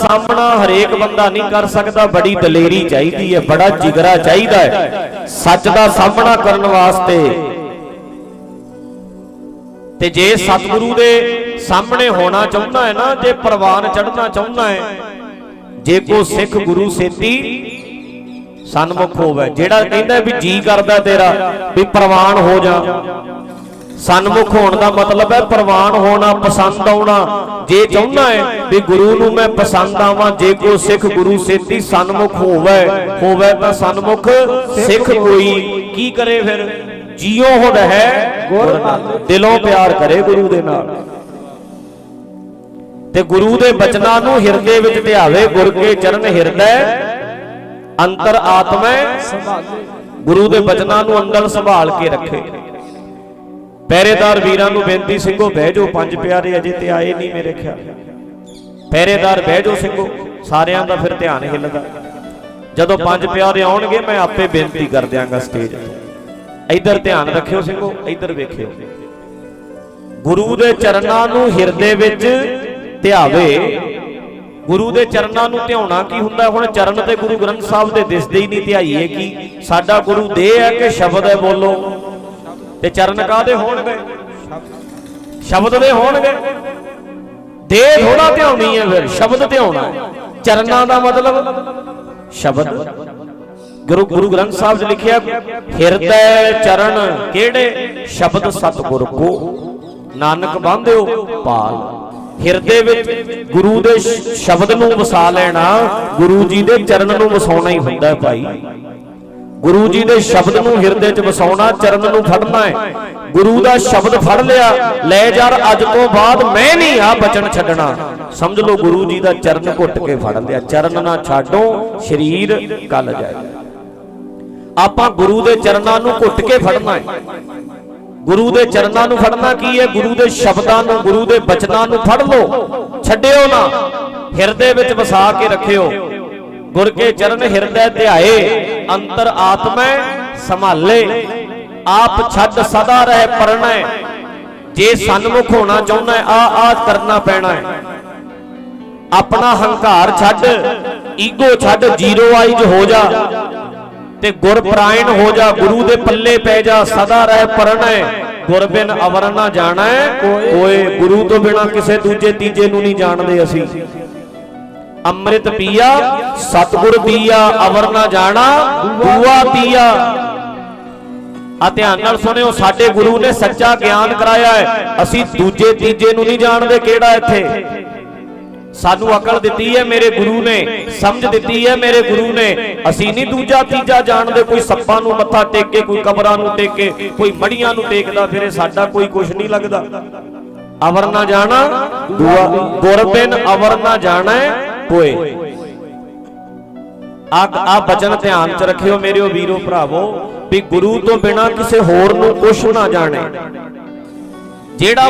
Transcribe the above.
ਸਾਹਮਣਾ ਹਰੇਕ ਬੰਦਾ ਨਹੀਂ ਕਰ ਸਕਦਾ, ਬੜੀ ਦਲੇਰੀ ਚਾਹੀਦੀ ਹੈ, ਬੜਾ ਜਿਗਰਾ ਚਾਹੀਦਾ ਹੈ। ਸੱਚ ਦਾ ਸਾਹਮਣਾ ਕਰਨ ਵਾਸਤੇ। ਤੇ ਜੇ ਸਤਿਗੁਰੂ ਦੇ ਸਾਹਮਣੇ ਹੋਣਾ ਚਾਹੁੰਦਾ ਹੈ ਨਾ, ਜੇ ਪ੍ਰਵਾਨ ਚੜਨਾ ਚਾਹੁੰਦਾ ਹੈ, ਜੇ ਕੋ ਸਿੱਖ ਗੁਰੂ ਸੇਤੀ ਸਨਮੁਖ ਹੋਵੇ, ਜਿਹੜਾ ਕਹਿੰਦਾ ਵੀ ਜੀ ਕਰਦਾ ਤੇਰਾ, ਵੀ ਪ੍ਰਵਾਨ ਹੋ ਜਾ। ਸਨਮੁਖ ਹੋਣ ਦਾ ਮਤਲਬ ਹੈ ਪ੍ਰਵਾਨ ਹੋਣਾ, ਪਸੰਦ ਆਉਣਾ। ਜੇ ਚਾਹੁੰਦਾ ਹੈ ਵੀ ਗੁਰੂ ਨੂੰ ਮੈਂ ਪਸੰਦ ਆਵਾਂ, ਜੇ ਕੋ ਸਿੱਖ ਗੁਰੂ ਸੇਤੀ ਸਨਮੁਖ ਹੋਵੇ ਹੋਵੇ ਤਾਂ ਸਨਮੁਖ ਸਿੱਖ ਕੋਈ। ਕੀ ਕਰੇ ਫਿਰ? ਜੀਉ ਹੁਣ ਹੈ ਗੁਰ ਨਾਲ ਦਿਲੋਂ ਪਿਆਰ ਕਰੇ ਗੁਰੂ ਦੇ ਨਾਲ। ਤੇ ਗੁਰੂ ਦੇ ਬਚਨਾਂ ਨੂੰ ਹਿਰਦੇ ਵਿੱਚ ਧਿਆਵੇ, ਗੁਰ ਕੇ ਚਰਨ ਹਿਰਦੈ, ਅੰਤਰ ਆਤਮੈ, ਗੁਰੂ ਦੇ ਬਚਨਾਂ ਨੂੰ ਅੰਦਰ ਸੰਭਾਲ ਕੇ ਰੱਖੇ। ਪਹਿਰੇਦਾਰ ਵੀਰਾਂ ਨੂੰ ਬੇਨਤੀ ਸਿੰਘੋ, ਬਹਿ ਜਾਓ, ਪੰਜ ਪਿਆਰੇ ਅਜੇ ਤੇ ਆਏ ਨਹੀਂ ਮੇਰੇ ਖਿਆਲ। ਪਹਿਰੇਦਾਰ ਬਹਿ ਜਾਓ ਸਿੰਘੋ, ਸਾਰਿਆਂ ਦਾ ਫਿਰ ਧਿਆਨ ਹਿੱਲਦਾ। ਜਦੋਂ ਪੰਜ ਪਿਆਰੇ ਆਉਣਗੇ, ਮੈਂ ਆਪੇ ਬੇਨਤੀ ਕਰ ਦਿਆਂਗਾ ਸਟੇਜ ਤੇ। ਇੱਧਰ ਧਿਆਨ ਰੱਖਿਓ ਸਿੰਘੋ, ਇੱਧਰ ਵੇਖਿਓ। ਗੁਰੂ ਦੇ ਚਰਨਾਂ ਨੂੰ ਹਿਰਦੇ ਵਿੱਚ ਧਿਆਵੇ। ਗੁਰੂ ਦੇ ਚਰਨਾਂ ਨੂੰ ਧਿਆਉਣਾ ਕੀ ਹੁੰਦਾ? ਹੁਣ ਚਰਨ ਤੇ ਗੁਰੂ ਗ੍ਰੰਥ ਸਾਹਿਬ ਦੇ ਦਿਸਦੇ ਹੀ ਨਹੀਂ, ਧਿਆਈਏ ਕੀ? ਸਾਡਾ ਗੁਰੂ ਦੇਹ ਹੈ ਕਿ ਸ਼ਬਦ ਹੈ ਬੋਲੋ। ਤੇ ਚਰਨ ਕਾਦੇ ਹੋਣਗੇ? ਸ਼ਬਦ ਦੇ ਹੋਣਗੇ। ਦੇਹ ਥੋੜਾ ਧਿਆਉਣੀ ਹੈ ਫਿਰ, ਸ਼ਬਦ ਧਿਆਉਣਾ ਚਰਨਾਂ ਦਾ ਮਤਲਬ, ਸ਼ਬਦ। ਗੁਰੂ ਗੁਰੂ ਗ੍ਰੰਥ ਸਾਹਿਬ 'ਚ ਲਿਖਿਆ, ਹਿਰਦੈ ਚਰਨ ਕਿਹੜੇ? ਸ਼ਬਦ ਸਤਿਗੁਰ ਕੋ। ਨਾਨਕ ਬਾਂਧਿਓ ਪਾਲ। ਹਿਰਦੇ ਵਿੱਚ ਗੁਰੂ ਦੇ ਸ਼ਬਦ ਨੂੰ ਵਸਾ ਲੈਣਾ, ਗੁਰੂ ਜੀ ਦੇ ਚਰਨ ਨੂੰ ਵਸਾਉਣਾ ਹੀ ਹੁੰਦਾ ਹੈ ਭਾਈ। ਗੁਰੂ ਜੀ ਦੇ ਸ਼ਬਦ ਨੂੰ ਹਿਰਦੇ 'ਚ ਵਸਾਉਣਾ, ਚਰਨ ਨੂੰ ਫੜਨਾ ਹੈ। ਗੁਰੂ ਦਾ ਸ਼ਬਦ ਫੜ ਲਿਆ, ਲੈ ਯਾਰ, ਅੱਜ ਤੋਂ ਬਾਅਦ ਮੈਂ ਨਹੀਂ ਆ ਬਚਨ ਛੱਡਣਾ। ਸਮਝ ਲਓ, ਗੁਰੂ ਜੀ ਦਾ ਚਰਨ ਘੁੱਟ ਕੇ ਫੜ ਲਿਆ। ਚਰਨ ਨਾ ਛਾਡੋ, ਸਰੀਰ ਕੱਲ ਜਾਏ। ਆਪਾਂ ਗੁਰੂ ਦੇ ਚਰਨਾਂ ਨੂੰ ਘੁੱਟ ਕੇ ਫੜਨਾ ਹੈ। ਗੁਰੂ ਦੇ ਚਰਨਾਂ ਨੂੰ ਫੜਨਾ ਕੀ ਹੈ? ਗੁਰੂ ਦੇ ਸ਼ਬਦਾਂ ਨੂੰ, ਗੁਰੂ ਦੇ ਬਚਨਾਂ ਨੂੰ ਫੜ ਲਓ। ਛੱਡਿਓ ਨਾ। ਹਿਰਦੇ ਵਿੱਚ ਵਸਾ ਕੇ ਰੱਖਿਓ। ਗੁਰ ਕੇ ਚਰਨ ਹਿਰਦੈ ਧਿਆਏ, ਅੰਤਰ ਆਤਮੈ ਸੰਭਾਲੇ। ਆਪ ਛੱਡ ਸਦਾ ਰਹਿ ਪਰਣੈ। ਜੇ ਸਨਮੁਖ ਹੋਣਾ ਚਾਹੁੰਦਾ ਆ ਆ ਕਰਨਾ ਪੈਣਾ ਹੈ। ਆਪਣਾ ਹੰਕਾਰ ਛੱਡ, ਈਗੋ ਛੱਡ, ਜ਼ੀਰੋ ਆਈਜ ਹੋ ਜਾ। ਤੇ ਗੁਰ ਪ੍ਰਾਇਣ ਹੋ ਜਾ, ਗੁਰੂ ਦੇ ਪੱਲੇ ਪੈ ਜਾ, ਸਦਾ ਰਹਿ ਪਰਣੈ। ਗੁਰ ਬਿਨ ਅਵਰ ਨਾ ਜਾਣਾ, ਕੋਈ ਗੁਰੂ ਤੋਂ ਬਿਨਾ ਕਿਸੇ ਦੂਜੇ ਤੀਜੇ ਨੂੰ ਨਹੀਂ ਜਾਣਦੇ ਅਸੀਂ। ਅੰਮ੍ਰਿਤ ਪੀਆ, ਸਤਗੁਰ ਪੀਆ ਅਵਰ ਨਾ ਜਾਣਾ, ਦੂਆ ਤੀਆ ਆ ਧਿਆਨ ਨਾਲ ਸੁਣਿਓ, ਸਾਡੇ ਗੁਰੂ ਨੇ ਸੱਚਾ ਗਿਆਨ ਕਰਾਇਆ ਹੈ। ਅਸੀਂ ਦੂਜੇ, ਤੀਜੇ ਨੂੰ ਨਹੀਂ ਜਾਣਦੇ ਕਿਹੜਾ ਇੱਥੇ। ਸਾਨੂੰ ਅਕਲ ਦਿੱਤੀ ਹੈ ਮੇਰੇ ਗੁਰੂ ਨੇ, ਸਮਝ ਦਿੱਤੀ ਹੈ ਮੇਰੇ ਗੁਰੂ ਨੇ। ਅਸੀਂ ਨਹੀਂ ਦੂਜਾ, ਤੀਜਾ ਜਾਣਦੇ, ਕੋਈ ਸੱਪਾਂ ਨੂੰ ਮੱਥਾ ਟੇਕ ਕੇ, ਕੋਈ ਕਬਰਾਂ ਨੂੰ ਟੇਕ ਕੇ, ਕੋਈ ਮੜੀਆਂ ਨੂੰ ਟੇਕਦਾ, ਫਿਰੇ ਸਾਡਾ ਕੋਈ ਕੁਝ ਨਹੀਂ ਲੱਗਦਾ। ਅਵਰ ਨਾ ਜਾਣਾ, ਦੁਆ ਗੁਰਬਿਨ ਅਵਰ ਨਾ ਜਾਣਾ ਕੋਏ ਆ ਆ ਬਚਨ ਧਿਆਨ ਚ ਰੱਖਿਓ ਮੇਰਿਓ ਵੀਰੋ ਭਰਾਵੋ, ਵੀ ਗੁਰੂ ਤੋਂ ਬਿਨਾ ਕਿਸੇ ਹੋਰ ਨੂੰ ਕੁਛ ਨਾ ਜਾਣੇ। ਜਿਹੜਾ